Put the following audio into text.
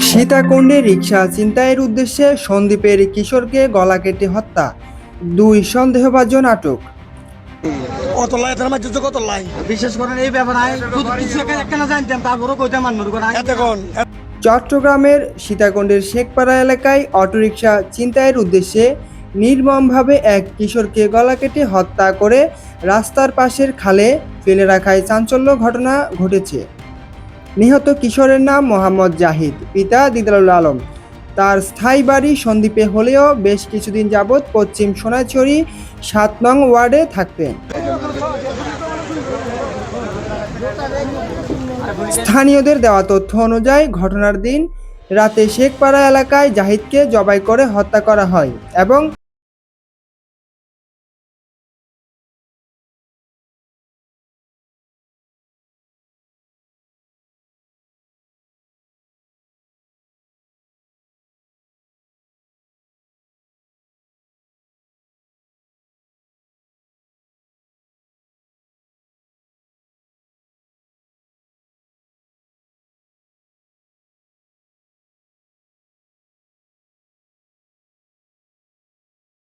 সীতাকুণ্ডে রিক্সা ছিনতাইয়ের উদ্দেশ্যে সন্দীপের কিশোরকে গলা কেটে হত্যা। দুই সন্দেহভাজন আটক। কত লাই তার মাঝে কত লাই বিশেষ করে এই ব্যাপারে কিছু একটা- একটা না জানতাম তারপরেও কইতে মানবো করে এতক্ষণ চট্টগ্রামের সীতাকুণ্ডের শেখপাড়া এলাকায় অটোরিকশা ছিনতাইয়ের উদ্দেশ্যে নির্মমভাবে এক কিশোরকে গলা কেটে হত্যা করে রাস্তার পাশের খালে ফেলে রাখায় চাঞ্চল্য ঘটনা ঘটেছে। নিহত কিশোরের নাম মোহাম্মদ জাহিদ, পিতা দিদারুল আলম। তার স্থায়ী বাড়ি সন্দ্বীপে হলেও বেশ কিছুদিন যাবৎ পশ্চিম সোনাইছড়ি সাত নং ওয়ার্ডে থাকতেন। স্থানীয়দের দেওয়া তথ্য অনুযায়ী ঘটনার দিন রাতে শেখপাড়া এলাকায় জাহিদকে জবাই করে হত্যা করা হয় এবং